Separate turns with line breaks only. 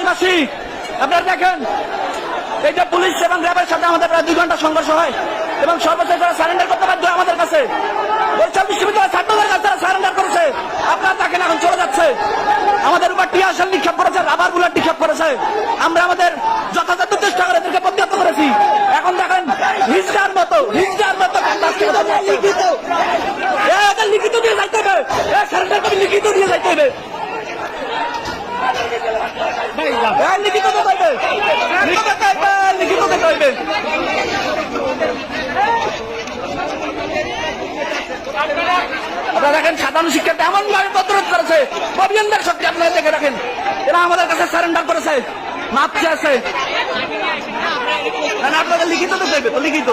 এলাকাবাসী আপনারা দেখেন, এই যে পুলিশ এবং র্যাবের সাথে আমাদের প্রায় দুই ঘণ্টা সংঘর্ষ হয় এবং সর্বশেষ তারা সারেন্ডার করতে বাধ্য আমাদের কাছে, বরিশাল বিশ্ববিদ্যালয়ের ছাত্রদের কাছে তারা সারেন্ডার করেছে, আপনারা দেখেন এখন চলে যাচ্ছে। আমাদের উপর টিয়াশাল নিক্ষেপ করেছে, রাবার বুলেট নিক্ষেপ করেছে। আমরা আমাদের যথাযথ চেষ্টা করে এদেরকে প্রতিহত করেছি। এখন দেখেন, হিজড়ার মতো হিজড়ার মতো লিখিত লিখিত দিয়ে যাইতে হবে। সারেন্ডার করে লিখিত হ্যাঁ, আপনারা দেখেন সাধারণ শিক্ষার্থী এমন ভাবে প্রতিরোধ করেছে আপনারা দেখে রাখেন এরা আমাদের কাছে সারেন্ডার করেছে মাপ চেয়েছে আপনাদের লিখিত দিতে হইবে তো লিখিত